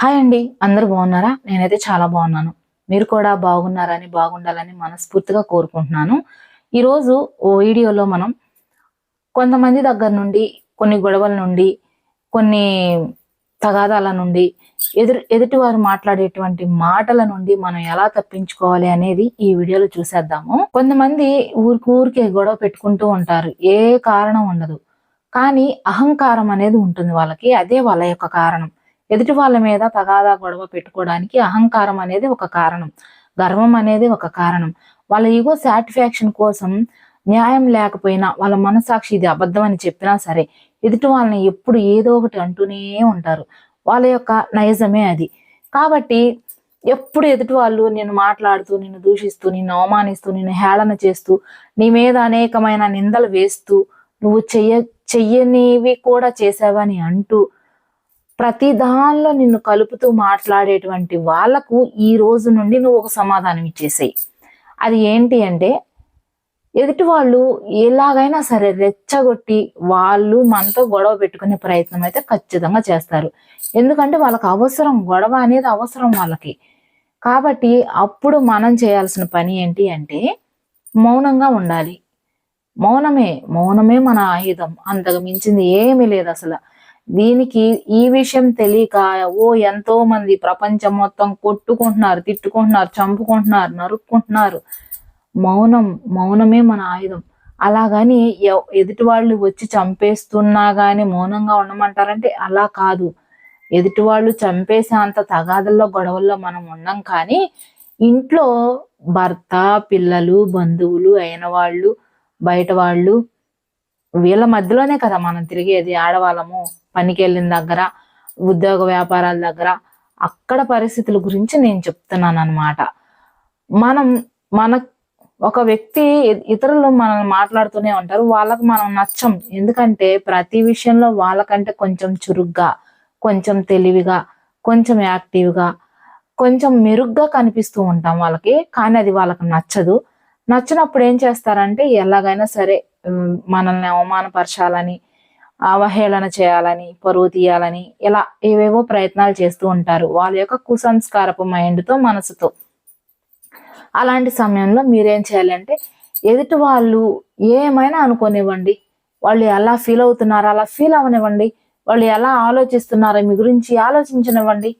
Hi అండి అందరూ బాగున్నారా? నేనైతే చాలా బాగున్నాను. మీరు కూడా బాగున్నారని బాగుండాలని మనస్ఫూర్తిగా కోరుకుంటున్నాను. ఈరోజు ఓ వీడియోలో మనం కొంతమంది దగ్గర నుండి కొన్ని గొడవల నుండి కొన్ని తగాదాల నుండి ఎదురు ఎదుటివారు మాట్లాడేటువంటి మాటల నుండి మనం ఎలా తప్పించుకోవాలి అనేది ఈ వీడియోలో చూసేద్దాము. కొంతమంది ఊరికి ఊరికే గొడవ పెట్టుకుంటూ ఉంటారు. ఏ కారణం ఉండదు. కానీ అహంకారం అనేది ఉంటుంది వాళ్ళకి. అదే వాళ్ళ యొక్క కారణం. ఎదుటి వాళ్ళ మీద తగాదా గొడవ పెట్టుకోవడానికి అహంకారం అనేది ఒక కారణం. గర్వం అనేది ఒక కారణం. వాళ్ళ ఈగో సాటిస్ఫాక్షన్ కోసం న్యాయం లేకపోయినా వాళ్ళ మనసాక్షి ఇది అబద్ధం అని చెప్పినా సరే ఎదుటి వాళ్ళని ఎప్పుడు ఏదో ఒకటి అంటూనే ఉంటారు. వాళ్ళ యొక్క నైజమే అది. కాబట్టి ఎప్పుడు ఎదుటి వాళ్ళు నేను మాట్లాడుతూ నిన్ను దూషిస్తూ నిన్ను అవమానిస్తూ నిన్ను హేళన చేస్తూ నీ మీద అనేకమైన నిందలు వేస్తూ నువ్వు చెయ్య చెయ్యనివి కూడా చేసావని అంటూ ప్రతి దానిలో నిన్ను కలుపుతూ మాట్లాడేటువంటి వాళ్ళకు ఈ రోజు నుండి నువ్వు ఒక సమాధానం ఇచ్చేసేయి. అది ఏంటి అంటే ఎదుటి వాళ్ళు ఎలాగైనా సరే రెచ్చగొట్టి వాళ్ళు మనతో గొడవ పెట్టుకునే ప్రయత్నం అయితే ఖచ్చితంగా చేస్తారు. ఎందుకంటే వాళ్ళకి అవసరం గొడవ అనేది అవసరం వాళ్ళకి. కాబట్టి అప్పుడు మనం చేయాల్సిన పని ఏంటి అంటే మౌనంగా ఉండాలి. మౌనమే మౌనమే మన ఆయుధం. అంతకు మించింది ఏమీ లేదు అసలు. దీనికి ఈ విషయం తెలియక ఓ ఎంతో మంది ప్రపంచం మొత్తం కొట్టుకుంటున్నారు తిట్టుకుంటున్నారు చంపుకుంటున్నారు నరుక్కుంటున్నారు. మౌనం మౌనమే మన ఆయుధం. అలాగని ఎదుటి వాళ్ళు వచ్చి చంపేస్తున్నా గాని మౌనంగా ఉండమంటారంటే అలా కాదు. ఎదుటి వాళ్ళు చంపేసే అంత తగాదల్లో గొడవల్లో మనం ఉండం కానీ ఇంట్లో భర్త పిల్లలు బంధువులు అయిన వాళ్ళు బయట వాళ్ళు వీళ్ళ మధ్యలోనే కదా మనం తిరిగేది ఆడవాళ్ళము. పనికి వెళ్ళిన దగ్గర ఉద్యోగ వ్యాపారాల దగ్గర అక్కడ పరిస్థితుల గురించి నేను చెప్తున్నాను అనమాట మనం మన ఒక వ్యక్తి ఇతరులు మనల్ని మాట్లాడుతూనే ఉంటారు వాళ్ళకు మనం నచ్చం. ఎందుకంటే ప్రతి విషయంలో వాళ్ళకంటే కొంచెం చురుగ్గా కొంచెం తెలివిగా కొంచెం యాక్టివ్గా కొంచెం మెరుగ్గా కనిపిస్తూ ఉంటాం వాళ్ళకి. కానీ అది వాళ్ళకి నచ్చదు. నచ్చినప్పుడు ఏం చేస్తారంటే ఎలాగైనా సరే మనల్ని అవమానపరచాలని అవహేళన చేయాలని పరువు తీయాలని ఇలా ఏవేవో ప్రయత్నాలు చేస్తూ ఉంటారు. వాళ్ళ యొక్క కుసంస్కారపు మైండ్తో మనసుతో. అలాంటి సమయంలో మీరేం చేయాలంటే ఎదుటి వాళ్ళు ఏమైనా అనుకోనివ్వండి. వాళ్ళు ఎలా ఫీల్ అవుతున్నారో అలా ఫీల్ అవనివ్వండి. వాళ్ళు ఎలా ఆలోచిస్తున్నారో మీ గురించి ఆలోచించనివ్వండి.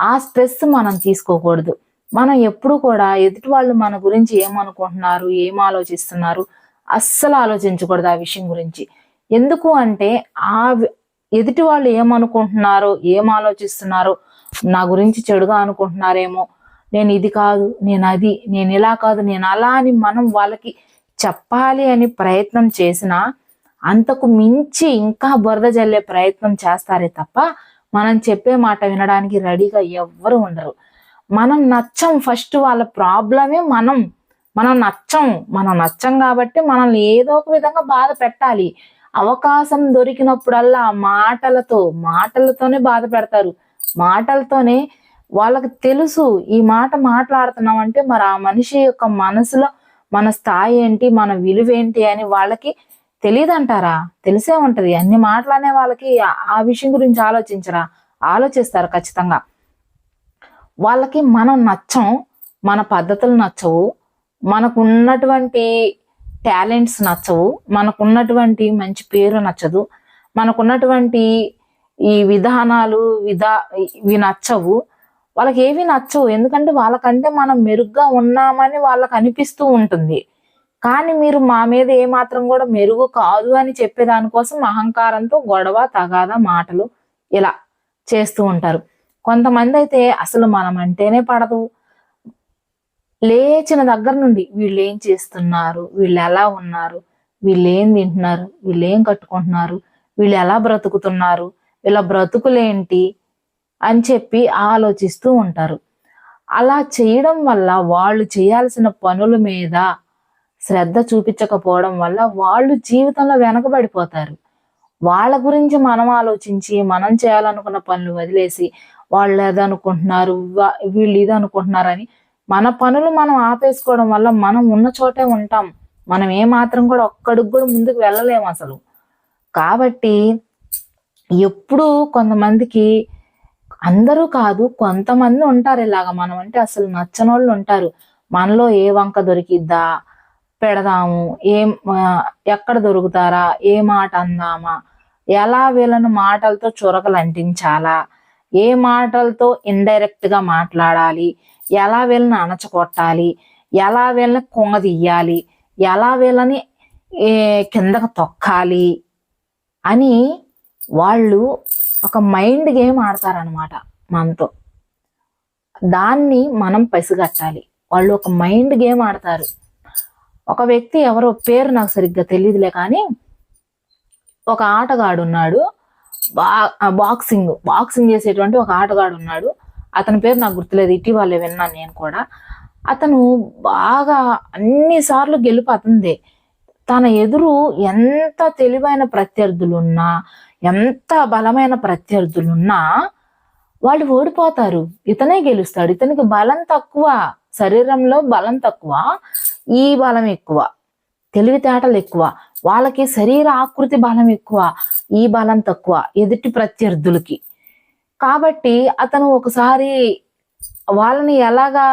ఆ స్ట్రెస్ మనం తీసుకోకూడదు. మనం ఎప్పుడు కూడా ఎదుటి వాళ్ళు మన గురించి ఏమనుకుంటున్నారు ఏం ఆలోచిస్తున్నారు అస్సలు ఆలోచించకూడదు ఆ విషయం గురించి. ఎందుకు అంటే ఆ ఎదుటి వాళ్ళు ఏమనుకుంటున్నారో ఏం ఆలోచిస్తున్నారో నా గురించి చెడుగా అనుకుంటున్నారేమో నేను ఇది కాదు నేను అది నేను ఇలా కాదు నేను అలా అని మనం వాళ్ళకి చెప్పాలి అని ప్రయత్నం చేసినా అంతకు మించి ఇంకా బురద జల్లే ప్రయత్నం చేస్తారే తప్ప మనం చెప్పే మాట వినడానికి రెడీగా ఎవ్వరు ఉండరు. మనం నచ్చం ఫస్ట్ వాళ్ళ ప్రాబ్లమే మనం. మనం నచ్చం మనం నచ్చం కాబట్టి మనల్ని ఏదో ఒక విధంగా బాధ పెట్టాలి. అవకాశం దొరికినప్పుడల్లా మాటలతో మాటలతోనే బాధ పెడతారు మాటలతోనే వాళ్ళకి తెలుసు ఈ మాట మాట్లాడుతున్నాం అంటే మరి ఆ మనిషి యొక్క మనసులో మన స్థాయి ఏంటి మన విలువ ఏంటి అని వాళ్ళకి తెలియదంటారా? తెలిసే ఉంటది. అన్ని మాటలనే వాళ్ళకి ఆ విషయం గురించి ఆలోచించరా? ఆలోచిస్తారు ఖచ్చితంగా. వాళ్ళకి మనం నచ్చం మన పద్ధతులు నచ్చవు. మనకు ఉన్నటువంటి టాలెంట్స్ నచ్చవు. మనకున్నటువంటి మంచి పేరు నచ్చదు. మనకున్నటువంటి ఈ విధానాలు విధా ఇవి నచ్చవు. వాళ్ళకి ఏవి నచ్చవు. ఎందుకంటే వాళ్ళకంటే మనం మెరుగ్గా ఉన్నామని వాళ్ళకి అనిపిస్తూ ఉంటుంది. కానీ మీరు మా మీద ఏమాత్రం కూడా మెరుగు కాదు అని చెప్పేదానికోసం అహంకారంతో గొడవ తగాద మాటలు ఇలా చేస్తూ ఉంటారు. కొంతమంది అయితే అసలు మనం అంటేనే పడదు. లేచిన దగ్గర నుండి వీళ్ళు ఏం చేస్తున్నారు? వీళ్ళు ఎలా ఉన్నారు? వీళ్ళు ఏం తింటున్నారు? వీళ్ళు ఏం కట్టుకుంటున్నారు? వీళ్ళు ఎలా బ్రతుకుతున్నారు? వీళ్ళ బ్రతుకులేంటి? అని చెప్పి ఆలోచిస్తూ ఉంటారు. అలా చేయడం వల్ల వాళ్ళు చేయాల్సిన పనుల మీద శ్రద్ధ చూపించకపోవడం వల్ల వాళ్ళు జీవితంలో వెనకబడిపోతారు. వాళ్ళ గురించి మనం ఆలోచించి మనం చేయాలనుకున్న పనులు వదిలేసి వాళ్ళు ఏదనుకుంటున్నారు? అనుకుంటున్నారు వీళ్ళు ఇది అనుకుంటున్నారని మన పనులు మనం ఆపేసుకోవడం వల్ల మనం ఉన్న చోటే ఉంటాం. మనం ఏ మాత్రం కూడా ఒక్కడికి కూడా ముందుకు వెళ్ళలేము అసలు. కాబట్టి ఎప్పుడు కొంతమందికి అందరూ కాదు కొంతమంది ఉంటారు ఇలాగ మనం. అంటే అసలు నచ్చనోళ్ళు ఉంటారు. మనలో ఏ వంక దొరికిద్దా? పెడదాము. ఏం ఎక్కడ దొరుకుతారా? ఏ మాట అందామా? ఎలా వీళ్ళను మాటలతో చురకలు అంటించాలా ఏ మాటలతో ఇండైరెక్ట్గా మాట్లాడాలి? ఎలా వీళ్ళని అణచగొట్టాలి? ఎలా వీళ్ళని కుంగదీయాలి ఎలా వీళ్ళని ఏ, కిందకు తొక్కాలి? అని వాళ్ళు ఒక మైండ్ గేమ్ ఆడతారనమాట మనతో. దాన్ని మనం పసిగట్టాలి. వాళ్ళు ఒక మైండ్ గేమ్ ఆడతారు. ఒక వ్యక్తి ఎవరో పేరు నాకు సరిగ్గా తెలియదులే కానీ ఒక ఆటగాడు ఉన్నాడు. బా బాక్సింగ్. బాక్సింగ్ చేసేటువంటి ఒక ఆటగాడు ఉన్నాడు. అతని పేరు నాకు గుర్తులేదు ఇటీవలే విన్నాను నేను కూడా. అతను బాగా అన్ని సార్లు గెలుపు అతనిదే. తన ఎదురు ఎంత తెలివైన ప్రత్యర్థులున్నా ఎంత బలమైన ప్రత్యర్థులున్నా వాళ్ళు ఓడిపోతారు. ఇతనే గెలుస్తాడు. ఇతనికి బలం తక్కువ శరీరంలో బలం తక్కువ ఈ బలం ఎక్కువ తెలివితేటలు ఎక్కువ వాళ్ళకి శరీర ఆకృతి బలం ఎక్కువ ఈ బలం తక్కువ ఎదుటి ప్రత్యర్థులకి. కాబట్టి అతను ఒకసారి వాళ్ళని ఎలాగా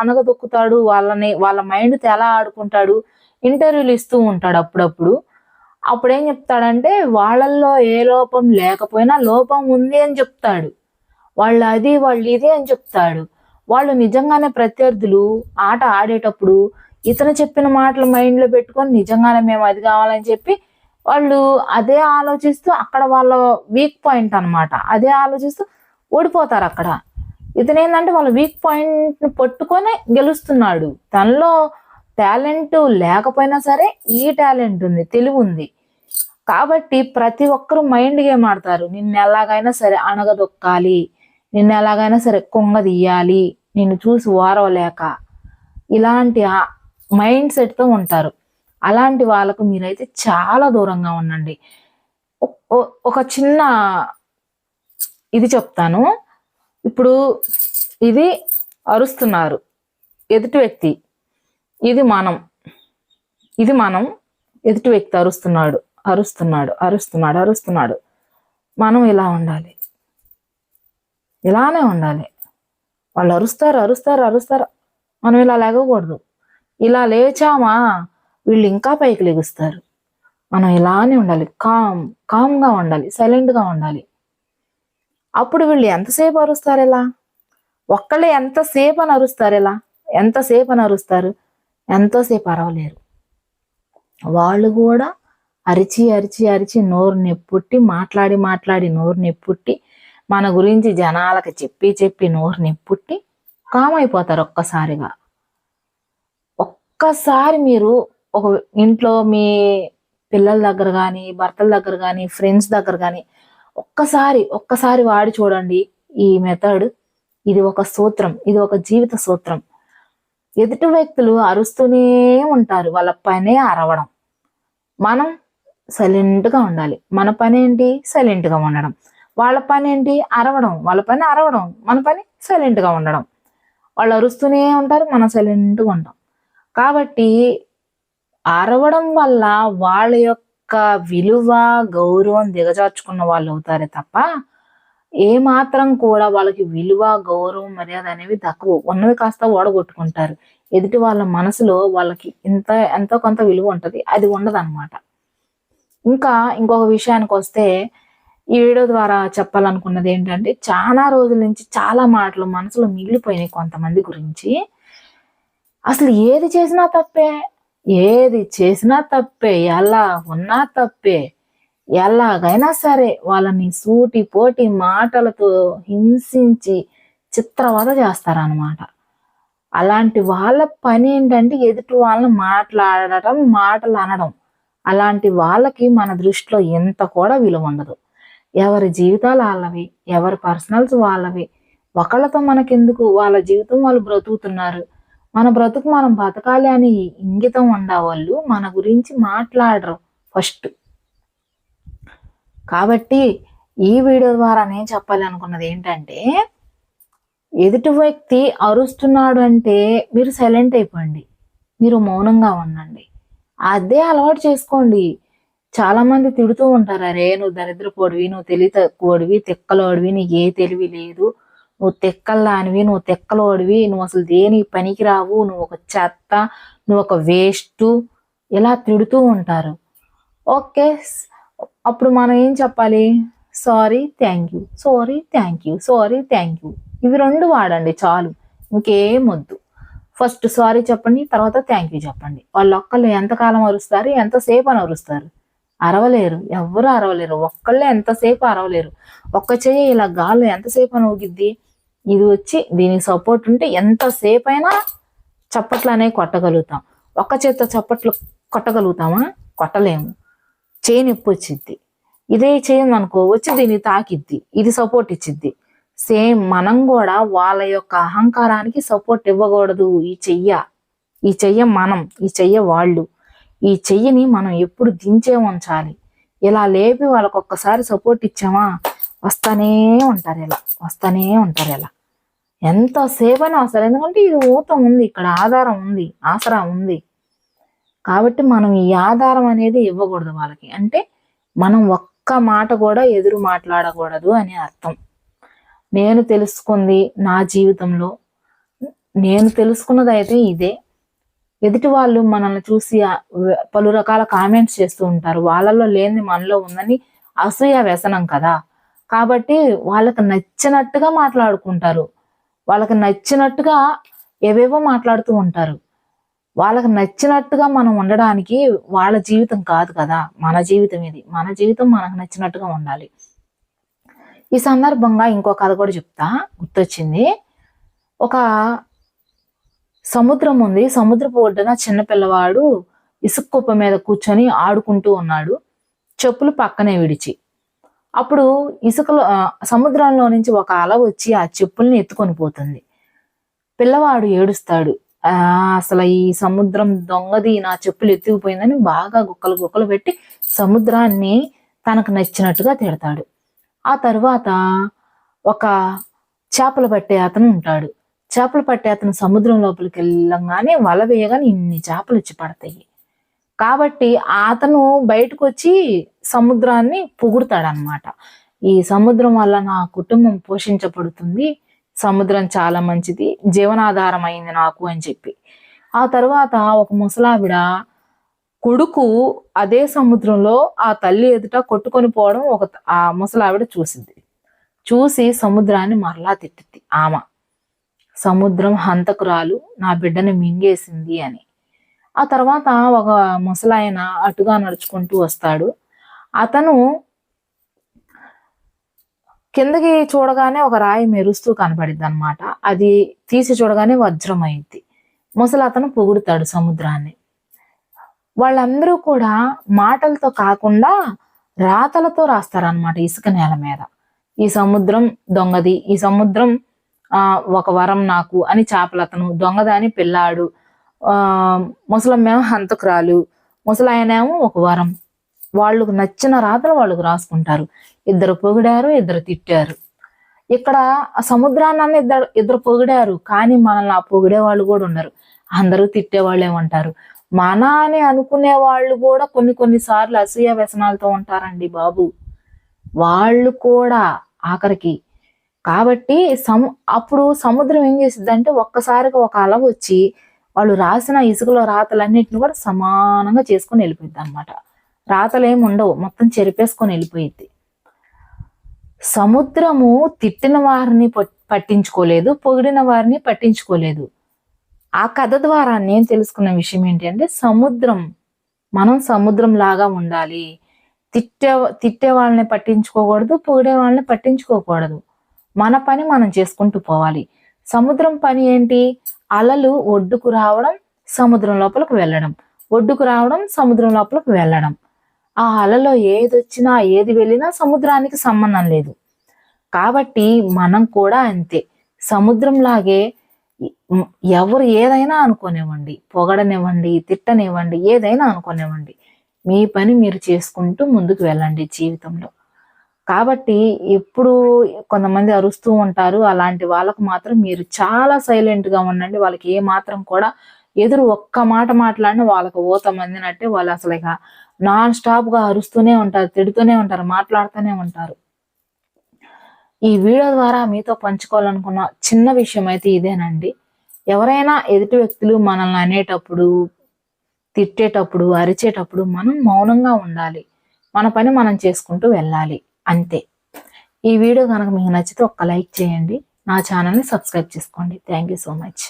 అనగదొక్కుతాడు? వాళ్ళని వాళ్ళ మైండ్తో ఎలా ఆడుకుంటాడు? ఇంటర్వ్యూలు ఇస్తూ ఉంటాడు అప్పుడప్పుడు. అప్పుడు ఏం చెప్తాడంటే వాళ్ళల్లో ఏ లోపం లేకపోయినా లోపం ఉంది అని చెప్తాడు. వాళ్ళు అది వాళ్ళు ఇది అని చెప్తాడు. వాళ్ళు నిజంగానే ప్రత్యర్థులు ఆట ఆడేటప్పుడు ఇతను చెప్పిన మాటలు మైండ్లో పెట్టుకొని నిజంగానే మేము అది కావాలని చెప్పి వాళ్ళు అదే ఆలోచిస్తూ అక్కడ వాళ్ళ వీక్ పాయింట్ అన్నమాట. అదే ఆలోచిస్తూ ఓడిపోతారు అక్కడ. ఇతను ఏంటంటే వాళ్ళ వీక్ పాయింట్ని పట్టుకొని గెలుస్తున్నాడు. తనలో టాలెంట్ లేకపోయినా సరే ఈ టాలెంట్ ఉంది తెలివి ఉంది. కాబట్టి ప్రతి ఒక్కరు మైండ్ గేమ్ ఆడతారు. నిన్ను ఎలాగైనా సరే అణగదొక్కాలి నిన్ను ఎలాగైనా సరే కొంగదీయాలి నిన్ను చూసి ఓరవలేక. ఇలాంటి మైండ్ సెట్తో ఉంటారు. అలాంటి వాళ్ళకు మీరైతే చాలా దూరంగా ఉండండి. ఒక చిన్న ఇది చెప్తాను. ఇప్పుడు ఇది అరుస్తున్నారు. ఎదుటి వ్యక్తి ఇది మనం ఇది మనం ఎదుటి వ్యక్తి అరుస్తున్నాడు అరుస్తున్నాడు అరుస్తున్నాడు అరుస్తున్నాడు. మనం ఇలా ఉండాలి. ఇలానే ఉండాలి. వాళ్ళు అరుస్తారు అరుస్తారు అరుస్తారు. మనం ఇలా లేగకూడదు. ఇలా లేచామా? వీళ్ళు ఇంకా పైకి లెగుస్తారు. మనం ఇలానే ఉండాలి. కామ్ కామ్గా ఉండాలి. సైలెంట్గా ఉండాలి. అప్పుడు వీళ్ళు ఎంతసేపు అరుస్తారు ఎలా ఒక్కళ్ళే ఎంతసేపు అని అరుస్తారు ఎలా ఎంతసేపు అని అరుస్తారు? ఎంతోసేపు అరవలేరు. వాళ్ళు కూడా అరిచి అరిచి అరిచి నోరు నెప్పుట్టి మాట్లాడి మాట్లాడి నోరు నెప్పుట్టి మన గురించి జనాలకు చెప్పి చెప్పి నోరు నెప్పుట్టి కామైపోతారు ఒక్కసారిగా. ఒక్కసారి మీరు ఒక ఇంట్లో మీ పిల్లల దగ్గర కానీ భర్తల దగ్గర కానీ ఫ్రెండ్స్ దగ్గర కానీ ఒక్కసారి ఒక్కసారి వాడి చూడండి ఈ మెథడ్ ఇది ఒక సూత్రం ఇది ఒక జీవిత సూత్రం. ఎదుటి వ్యక్తులు అరుస్తూనే ఉంటారు వాళ్ళ పనే అరవడం. మనం సైలెంట్గా ఉండాలి. మన పని ఏంటి? సైలెంట్గా ఉండడం. వాళ్ళ పని ఏంటి? అరవడం. వాళ్ళ పని అరవడం. మన పని సైలెంట్గా ఉండడం. వాళ్ళు అరుస్తూనే ఉంటారు మనం సైలెంట్గా ఉండడం ఉంటాం. కాబట్టి అరవడం వల్ల వాళ్ళ యొక్క విలువ గౌరవం దిగజార్చుకున్న వాళ్ళు అవుతారే తప్ప ఏ మాత్రం కూడా వాళ్ళకి విలువ గౌరవం మర్యాద అనేవి తక్కువ ఉన్నవి కాస్త ఓడగొట్టుకుంటారు. ఎదుటి వాళ్ళ మనసులో వాళ్ళకి ఇంత ఎంతో కొంత విలువ ఉంటుంది. అది ఉండదన్నమాట. ఇంకా ఇంకొక విషయానికి వస్తే ఈ వీడియో ద్వారా చెప్పాలనుకున్నది ఏంటంటే చాలా రోజుల నుంచి చాలా మాటలు మనసులో మిగిలిపోయినాయి కొంతమంది గురించి. అసలు ఏది చేసినా తప్పే. ఏది చేసినా తప్పే ఎలా ఉన్నా తప్పే. ఎలాగైనా సరే వాళ్ళని సూటి పోటి మాటలతో హింసించి చిత్రవద చేస్తారనమాట అలాంటి వాళ్ళ పని ఏంటంటే ఎదుటి వాళ్ళని మాట్లాడటం మాటలు అనడం. అలాంటి వాళ్ళకి మన దృష్టిలో ఎంత కూడా విలువ ఉండదు. ఎవరి జీవితాలు వాళ్ళవి ఎవరి పర్సనల్స్ వాళ్ళవి. ఒకళ్ళతో మనకెందుకు? వాళ్ళ జీవితం వాళ్ళు బ్రతుకుతున్నారు. మన బ్రతుకు మనం బతకాలి అని ఇంగితం ఉండేవాళ్ళు మన గురించి మాట్లాడరు ఫస్ట్. కాబట్టి ఈ వీడియో ద్వారా నేను చెప్పాలి అనుకున్నది ఏంటంటే ఎదుటి వ్యక్తి అరుస్తున్నాడు అంటే మీరు సైలెంట్ అయిపోండి మీరు మౌనంగా ఉండండి. అదే అలవాటు చేసుకోండి. చాలా మంది తిడుతూ ఉంటారు అరే నువ్వు దరిద్రపోడివి నువ్వు తెలివి తక్కువడివి తిక్కలోడివి నీకు ఏ తెలివి లేదు నువ్వు తెక్కల్లానివి నువ్వు తెక్కలోడివి నువ్వు అసలు దేని పనికి రావు నువ్వు ఒక చెత్త నువ్వు ఒక వేస్ట్ ఇలా తిడుతూ ఉంటారు. ఓకే అప్పుడు మనం ఏం చెప్పాలి? Sorry thank you sorry thank you sorry thank you. ఇవి రెండు వాడండి చాలు ఇంకేం వద్దు. ఫస్ట్ సారీ చెప్పండి తర్వాత థ్యాంక్ యూ చెప్పండి. వాళ్ళు ఒక్కళ్ళు ఎంతకాలం అరుస్తారు ఎంతసేపు అని అరుస్తారు? అరవలేరు ఎవ్వరు అరవలేరు ఒక్కళ్ళే ఎంతసేపు అరవలేరు. ఒక్క చెయ్యి ఇలా గాల్లో ఎంతసేపు అని ఊగిద్ది? ఇది వచ్చి దీనికి సపోర్ట్ ఉంటే ఎంతసేపు అయినా చప్పట్లు అనేవి కొట్టగలుగుతాం. ఒక్క చేత్తో చప్పట్లు కొట్టగలుగుతామా? కొట్టలేము. చేయి నొప్పి వచ్చిద్ది. ఇదే చేయం అనుకో వచ్చి దీన్ని తాకిద్ది. ఇది సపోర్ట్ ఇచ్చిద్ది. సేమ్ మనం కూడా వాళ్ళ యొక్క అహంకారానికి సపోర్ట్ ఇవ్వకూడదు. ఈ చెయ్య ఈ చెయ్య మనం ఈ చెయ్య వాళ్ళు. ఈ చెయ్యిని మనం ఎప్పుడు దించే ఉంచాలి. ఇలా లేపి వాళ్ళకి ఒక్కసారి సపోర్ట్ ఇచ్చామా? వస్తానే ఉంటారు ఇలా వస్తానే ఉంటారు ఇలా. ఎంతసేపు అయినా వస్తారు ఎందుకంటే ఇది ఊతం ఉంది ఇక్కడ ఆధారం ఉంది ఆసరా ఉంది. కాబట్టి మనం ఈ ఆధారం అనేది ఇవ్వకూడదు వాళ్ళకి. అంటే మనం ఒక్క మాట కూడా ఎదురు మాట్లాడకూడదు అని అర్థం. నేను తెలుసుకుంది నా జీవితంలో. నేను తెలుసుకున్నది అయితే ఇదే. ఎదుటి వాళ్ళు మనల్ని చూసి పలు రకాల కామెంట్స్ చేస్తూ ఉంటారు. వాళ్ళలో లేనిది మనలో ఉందని అసూయ వ్యసనం కదా. కాబట్టి వాళ్ళకి నచ్చినట్టుగా మాట్లాడుకుంటారు. వాళ్ళకి నచ్చినట్టుగా ఏవేవో మాట్లాడుతూ ఉంటారు. వాళ్ళకి నచ్చినట్టుగా మనం ఉండడానికి వాళ్ళ జీవితం కాదు కదా మన జీవితం ఇది. మన జీవితం మనకు నచ్చినట్టుగా ఉండాలి. ఈ సందర్భంగా ఇంకో కథ కూడా చెప్తా. గుర్తొచ్చింది. ఒక సముద్రం ఉంది. సముద్రపు ఒడ్డున చిన్న పిల్లవాడు ఇసుక కుప్ప మీద కూర్చొని ఆడుకుంటూ ఉన్నాడు. చెప్పులు పక్కనే విడిచి. అప్పుడు ఇసుకలో సముద్రంలో నుంచి ఒక అల వచ్చి ఆ చెప్పుల్ని ఎత్తుకొని పోతుంది. పిల్లవాడు ఏడుస్తాడు. అసలు ఈ సముద్రం దొంగది నా చెప్పులు ఎత్తుకుపోయిందని బాగా గుక్కలు గుక్కలు పెట్టి సముద్రాన్ని తనకు నచ్చినట్టుగా తిడతాడు. ఆ తర్వాత ఒక చేపలు పట్టే అతను ఉంటాడు. చేపలు పట్టే అతను సముద్రం లోపలికి వెళ్ళంగానే వల వేయగానే ఇన్ని చేపలు వచ్చి పడతాయి. కాబట్టి అతను బయటకు వచ్చి సముద్రాన్ని పొగుడతాడనమాట ఈ సముద్రం వల్ల నా కుటుంబం పోషించబడుతుంది. సముద్రం చాలా మంచిది. జీవనాధారం అయింది నాకు అని చెప్పి. ఆ తర్వాత ఒక ముసలావిడ కొడుకు అదే సముద్రంలో ఆ తల్లి ఎదుట కొట్టుకొని పోవడం ఒక ఆ ముసలావిడ చూసింది. చూసి సముద్రాన్ని మరలా తిట్టింది ఆమె. సముద్రం హంతకురాలు నా బిడ్డని మింగేసింది అని. ఆ తర్వాత ఒక ముసలాయన అటుగా నడుచుకుంటూ వస్తాడు. అతను కిందకి చూడగానే ఒక రాయి మెరుస్తూ కనపడిద్ది అనమాట అది తీసి చూడగానే వజ్రం అయింది ముసలి అతను పొగుడుతాడు సముద్రాన్ని. వాళ్ళందరూ కూడా మాటలతో కాకుండా రాతలతో రాస్తారనమాట ఇసుక నేల మీద. ఈ సముద్రం దొంగది. ఈ సముద్రం ఆ ఒక వరం నాకు అని చేపలతను దొంగదాని పిల్లాడు ముసలమ్మేమో హంతకురాలు ముసలాయనేమో ఒక వరం. వాళ్ళకు నచ్చిన రాతలు వాళ్ళకు రాసుకుంటారు. ఇద్దరు పొగిడారు ఇద్దరు తిట్టారు. ఇక్కడ సముద్రాన్ని ఇద్దరు ఇద్దరు పొగిడారు. కానీ మనల్ని ఆ పొగిడే వాళ్ళు కూడా ఉన్నారు అందరూ తిట్టే ఉంటారు. మన అని అనుకునే వాళ్ళు కూడా కొన్ని కొన్ని సార్లు అసూయ వ్యసనాలతో ఉంటారండి బాబు. వాళ్ళు కూడా ఆఖరికి. కాబట్టి సము అప్పుడు సముద్రం ఏం చేసిద్ది అంటే ఒక్కసారిగా ఒక అల వచ్చి వాళ్ళు రాసిన ఇసుకలో రాతలన్నింటిని కూడా సమానంగా చేసుకొని వెళ్ళిపోయింది అనమాట రాతలు ఏమి ఉండవు మొత్తం చెరిపేసుకొని వెళ్ళిపోయింది సముద్రము తిట్టిన వారిని పట్- పట్టించుకోలేదు పొగిడిన వారిని పట్టించుకోలేదు. ఆ కథ ద్వారా నేను తెలుసుకున్న విషయం ఏంటంటే సముద్రం మనం సముద్రం లాగా ఉండాలి. తిట్టే తిట్టే వాళ్ళని పట్టించుకోకూడదు పొగిడే వాళ్ళని పట్టించుకోకూడదు. మన పని మనం చేసుకుంటూ పోవాలి. సముద్రం పని ఏంటి? అలలు ఒడ్డుకు రావడం సముద్రం లోపలికి వెళ్ళడం. ఒడ్డుకు రావడం సముద్రం లోపలికి వెళ్ళడం. ఆ అలలో ఏది వచ్చినా ఏది వెళ్ళినా సముద్రానికి సంబంధం లేదు. కాబట్టి మనం కూడా అంతే. సముద్రం లాగే ఎవరు ఏదైనా అనుకోనివ్వండి. పొగడనివ్వండి తిట్టనివ్వండి ఏదైనా అనుకోనివ్వండి. మీ పని మీరు చేసుకుంటూ ముందుకు వెళ్ళండి జీవితంలో. కాబట్టి ఎప్పుడు కొంతమంది అరుస్తూ ఉంటారు. అలాంటి వాళ్ళకు మాత్రం మీరు చాలా సైలెంట్గా ఉండండి. వాళ్ళకి ఏ మాత్రం కూడా ఎదురు ఒక్క మాట మాట్లాడిన వాళ్ళకి ఊత అందినట్టే వాళ్ళు అసలు ఇక నాన్ స్టాప్గా అరుస్తూనే ఉంటారు తిడుతూనే ఉంటారు మాట్లాడుతూనే ఉంటారు. ఈ వీడియో ద్వారా మీతో పంచుకోవాలనుకున్న చిన్న విషయం అయితే ఇదేనండి. ఎవరైనా ఎదుటి వ్యక్తులు మనల్ని అనేటప్పుడు తిట్టేటప్పుడు అరిచేటప్పుడు మనం మౌనంగా ఉండాలి. మన పని మనం చేసుకుంటూ వెళ్ళాలి. అంతే. ఈ వీడియో కనుక మీకు నచ్చితే ఒక్క లైక్ చేయండి. నా ఛానల్ని సబ్స్క్రైబ్ చేసుకోండి. Thank you so much.